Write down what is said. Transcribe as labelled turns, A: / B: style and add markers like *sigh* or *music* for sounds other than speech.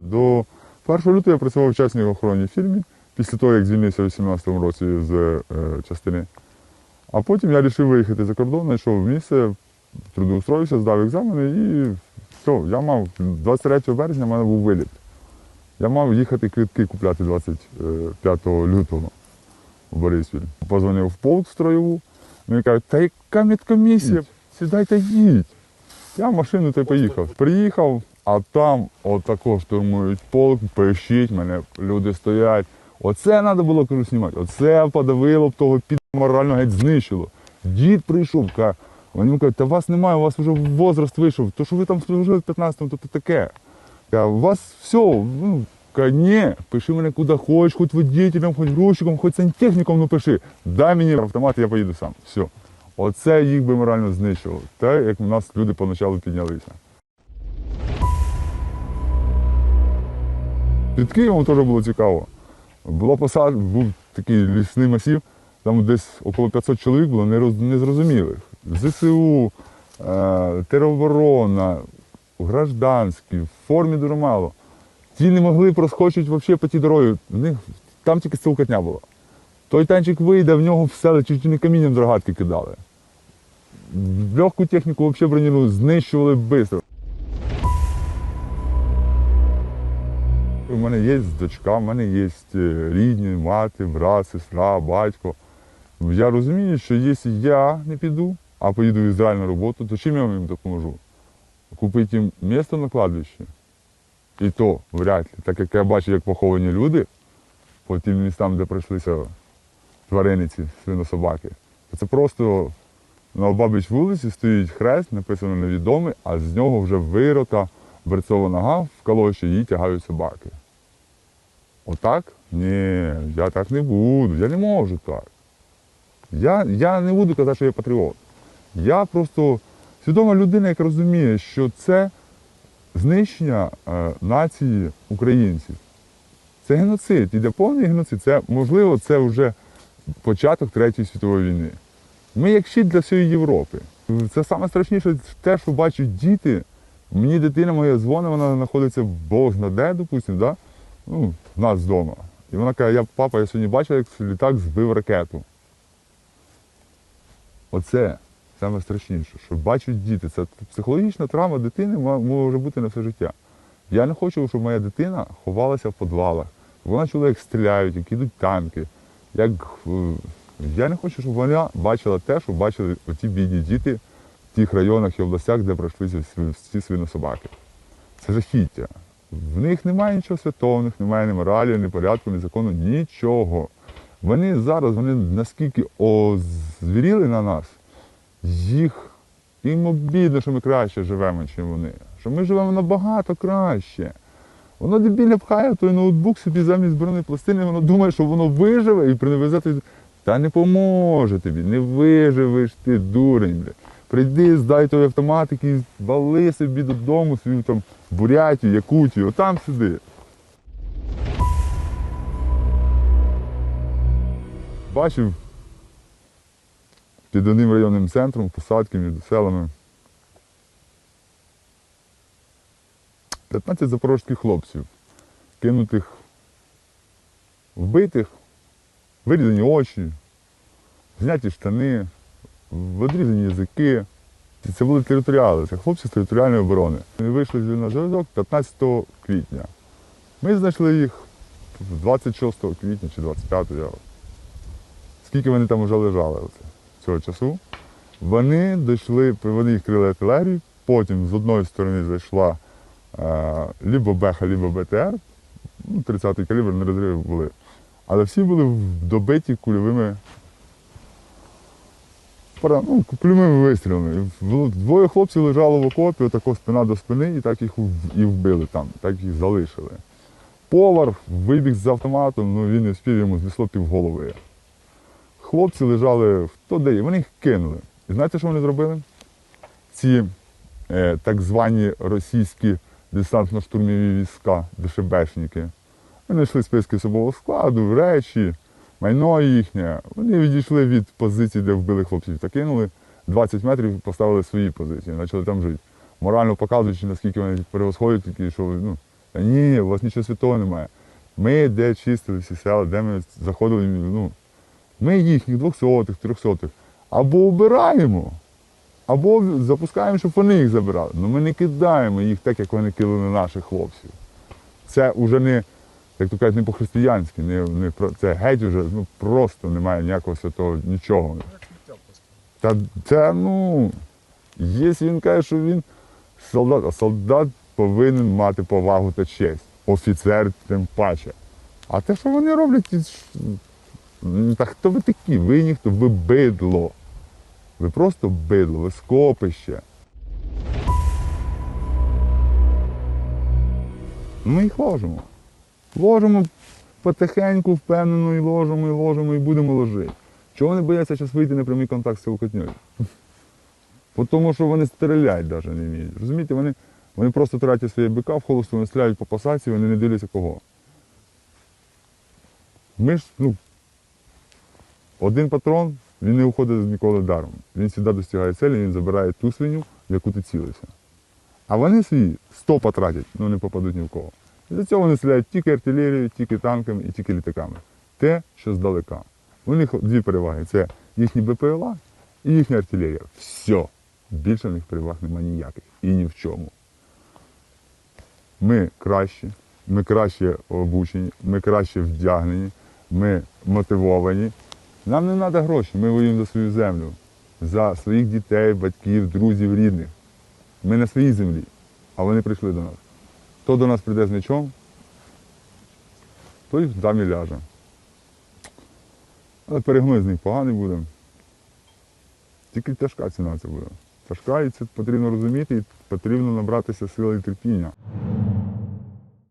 A: До 1 лютого я працював в частній охоронній фірмі, після того, як звільнився у 18-му році з е, частини. А потім я вирішив виїхати за кордон, знайшов місце, трудоустроївся, здав екзамени і все, я мав 23 березня в мене був виліт. Я мав їхати квитки купляти 25 лютого в Борисвіль. Позвонив в полк строєву, мені кажуть, та яка медкомісія? Сідайте їдь. Я в машину та поїхав. Приїхав, а там отако штурмують полк, пишіть мене, люди стоять. Оце треба було кажу, знімати. Оце подавило б того під морально геть знищило. Дід прийшов, каже, вони кажуть, та вас немає, у вас вже возраст вийшов. То що ви там служили в 15-му, то, то таке. Я, у вас все, ну, каже, ні, пиши мене куди хочеш, хоч водителем, хоч грузчиком, хоч сантехніком, ну пиши. Дай мені автомат, я поїду сам. Все. Оце їх би морально знищило. Те, як у нас люди поначалу піднялися. Під Києвом теж було цікаво. Була посад, був такий лісний масів, там десь около 500 чоловік було незрозумілих. ЗСУ, е, тероборона, гражданські, в формі дуже мало. Ті не могли проскочити взагалі по тій дорозі. Там тільки стілкотня була. Той танчик вийде, в нього все чуть не камінням з рогатки кидали. Легку техніку взагалі броніру знищували швидко. У мене є дочка, в мене є е, рідні, мати, брат, сестра, батько. Я розумію, що якщо я не піду, а поїду в Ізраїль на роботу, то чим я їм допоможу? Купити їм місто на кладбищі. І то вряд ли. Так як я бачу, як поховані люди по тим містам, де пройшлися твариниці, свинособаки, то це просто на Обабич вулиці стоїть хрест, написано невідомий, а з нього вже вирота берцова нога в калоші, її тягають собаки. Отак? Ні, я так не буду, я не можу так. Я, я не буду казати, що я патріот. Я просто свідома людина, яка розуміє, що це знищення е, нації українців. Це геноцид, іде повний геноцид. Це, можливо, це вже початок Третьої світової війни. Ми як щит для всієї Європи. Це саме страшніше те, що бачать діти. Мені дитина моя дзвонить, вона знаходиться Бог зна де, допустимо, да? ну, в нас вдома. І вона каже, я папа, я сьогодні бачив, як літак збив ракету. Оце саме страшніше, що бачать діти. Це психологічна травма дитини може бути на все життя. Я не хочу, щоб моя дитина ховалася в підвалах. Вона чула, як стріляють, як йдуть танки. Як, е, я не хочу, щоб вона бачила те, що бачили ті бідні діти в тих районах і областях, де пройшлися всі- свинособаки. Це жахіття. В них немає нічого святого, в них немає ні моралі, ні порядку, ні закону, нічого. Вони зараз, вони наскільки озвіріли на нас, їх їм обідно, що ми краще живемо, ніж вони. Що ми живемо набагато краще. Воно дебільне пхає той ноутбук собі замість бронепластини, воно думає, що воно виживе і приневезе. Та не поможе тобі, не виживеш ти, дурень. Бля. Прийди, здай той автомат, який вали собі додому, свою там Бурятію, Якутію, отам сиди. Бачив під одним районним центром, посадки між селами. 15 запорожських хлопців, кинутих, вбитих, вирізані очі, зняті штани, відрізані язики. Це були територіали, це хлопці з територіальної оборони. Вони вийшли на зв'язок 15 квітня. Ми знайшли їх 26 квітня чи 25 я. Скільки вони там вже лежали оце, цього часу. Вони дійшли, вони їх крили артилерію, потім з одної сторони зайшла е, либо Беха, либо БТР, ну, 30-й калібр, не розриви були. Але всі були добиті кульовими ну, кульовими вистрілами. Двоє хлопців лежало в окопі, отако спина до спини, і так їх і вбили там, так їх залишили. Повар вибіг з автоматом, ну він не встиг, йому знесло півголови. Хлопці лежали хто де, вони їх кинули. І знаєте, що вони зробили? Ці е, так звані російські десантно-штурмові війська, ДШБшники. Вони знайшли списки особового складу, речі, майно їхнє. Вони відійшли від позиції, де вбили хлопців, та кинули 20 метрів поставили свої позиції, почали там жити. морально показуючи, наскільки вони перевосходять, такі, що ну, ні, у вас нічого святого немає. Ми де чистили всі села, де ми заходили, ну, ми їхніх двохсотих, трьохсотих або обираємо, або запускаємо, щоб вони їх забирали. Ну ми не кидаємо їх так, як вони кидали наших хлопців. Це вже не, як то кажуть, не по-християнськи, не, не це геть уже ну, просто немає ніякого святого нічого. Та це, ну, якщо він каже, що він солдат, а солдат повинен мати повагу та честь. Офіцер тим паче. А те, що вони роблять, та хто ви такі? Ви ніхто, ви бидло. Ви просто бидло, ви скопище. Ми їх ложимо. Ложимо потихеньку, впевнено, і ложимо, і ложимо, і будемо ложити. Чого вони бояться зараз вийти на прямий контакт з силкотньою? *laughs* Тому що вони стріляти навіть не вміють. Розумієте, вони, вони просто тратять своє бика в холосту, вони стріляють по посадці, вони не дивляться кого. Ми ж, ну, один патрон, він не уходить ніколи даром. Він завжди достигає цілі, він забирає ту свиню, в яку ти цілився. А вони свої 100 потратять, ну не попадуть ні в кого. Для цього вони стріляють тільки артилерією, тільки танками і тільки літаками. Те, що здалека. У них дві переваги: це їхні БПЛА і їхня артилерія. Все. Більше в них переваг немає ніяких. І ні в чому. Ми кращі, ми краще обучені, ми краще вдягнені, ми мотивовані. Нам не треба гроші, ми воюємо за свою землю, за своїх дітей, батьків, друзів, рідних. Ми на своїй землі, а вони прийшли до нас. Хто до нас прийде з мечом, той там і ляже. Але перегнуть з них поганий буде. Тільки тяжка ціна це буде. Тяжка і це потрібно розуміти, і потрібно набратися сили і терпіння.